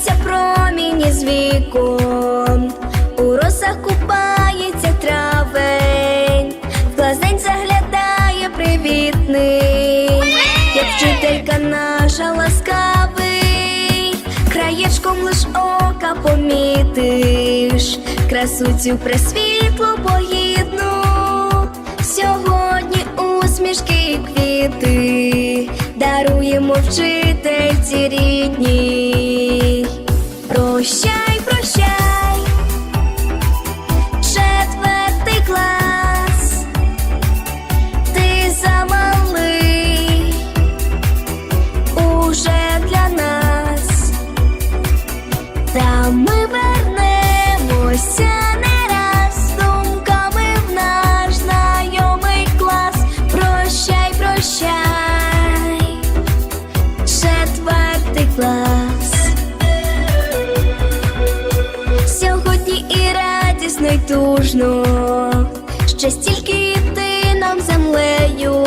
торкаються проміні з вікон, у росах купається травень, в глазень заглядає привітний, як вчителька наша ласкавий, краєчком лиш ока помітиш, красу цю пресвітлу погідну, сьогодні усмішки і квіти даруємо вчительці рідній. І тужно, ще стільки йти нам землею,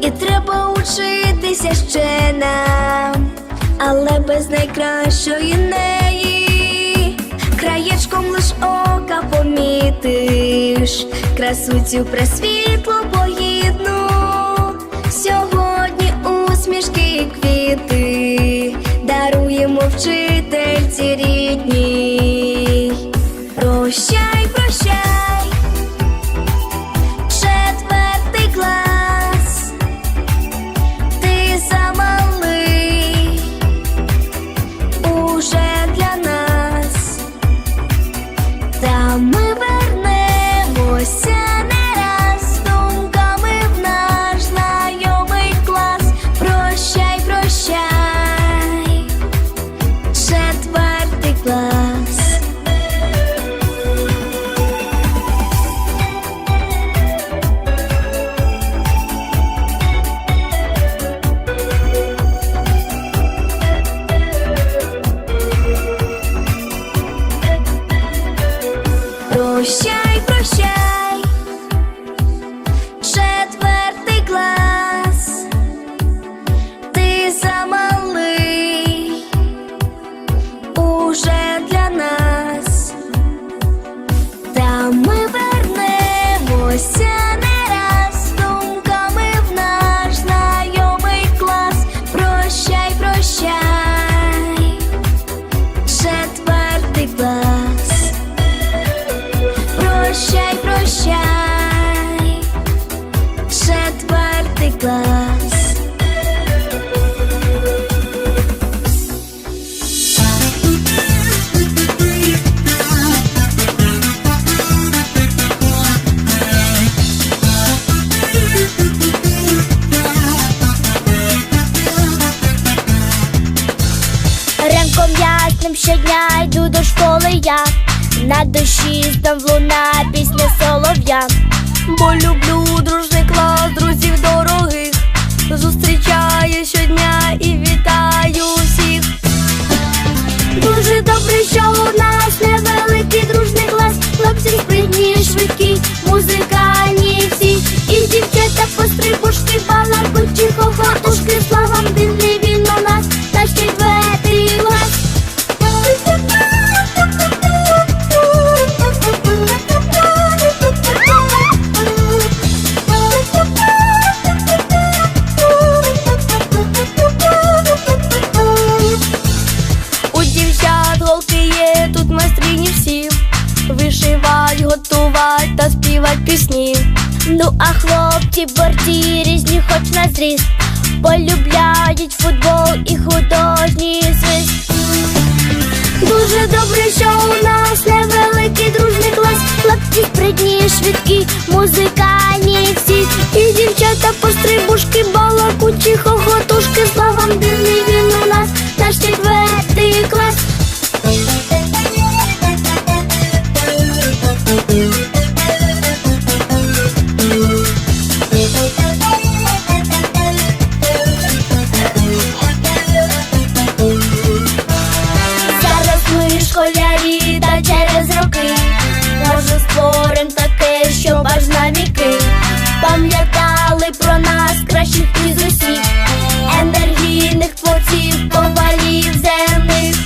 і треба учитися ще нам, але без найкращої неї, краєчком лиш ока помітиш, красу цю пресвітлу погідну, сьогодні усмішки і квіти даруємо вчительці рідній. Ясним щодня йду до школи я, на душі знов луна пісня солов'я. Бо люблю дружний борці різні, хоч на зріст, полюбляють футбол і художній свист. Дуже добре, що у нас невеликий дружний клас, хлопці придні, швидкі, музикальні всі, і дівчата пострибушки, балакучі, хохотушки, найкращих із усіх енергійних творців, ковалів земних.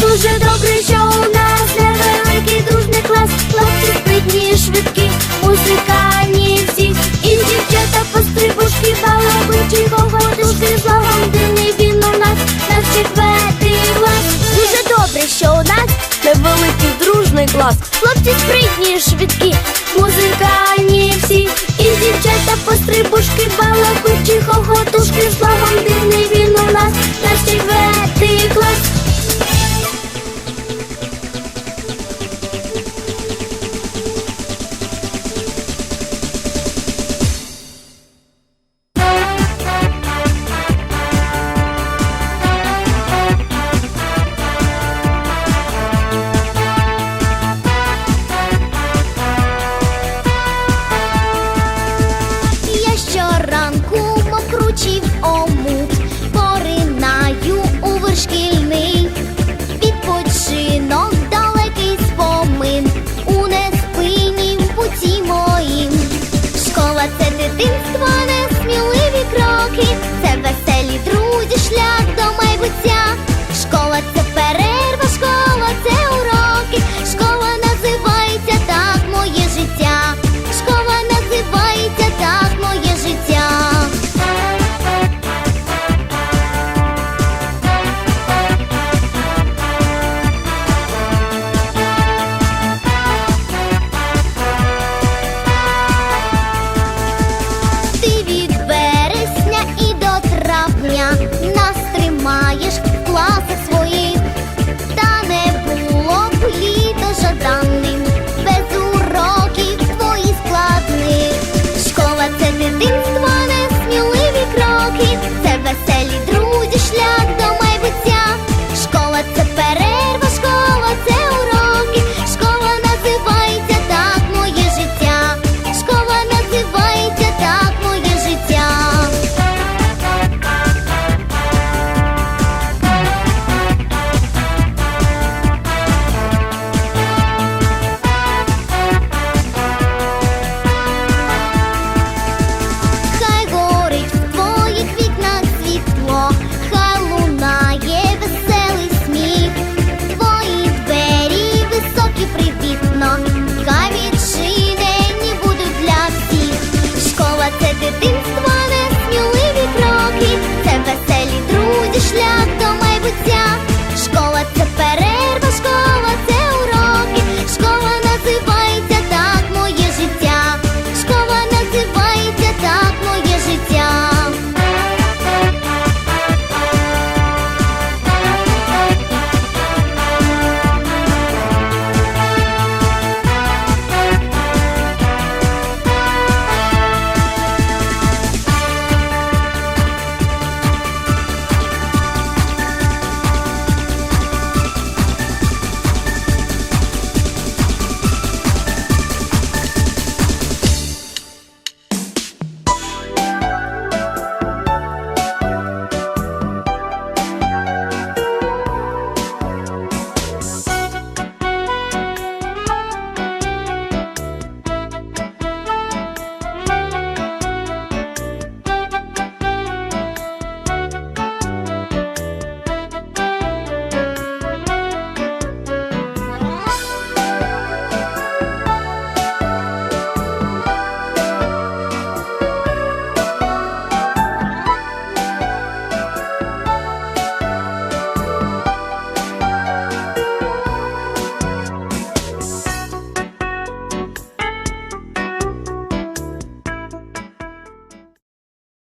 Дуже добре, що у нас невеликий дружний клас, хлопці спритні, швидкі, музикальні всі, і дівчата пострибушки, балабичі, ководушки, злагом дивний він у нас, на четвертий клас. Дуже добре, що у нас невеликий дружний клас, хлопці спритні, швидкі, музикальні. Дівчата пострибушки, балакучі, хохотушки, з благом дивний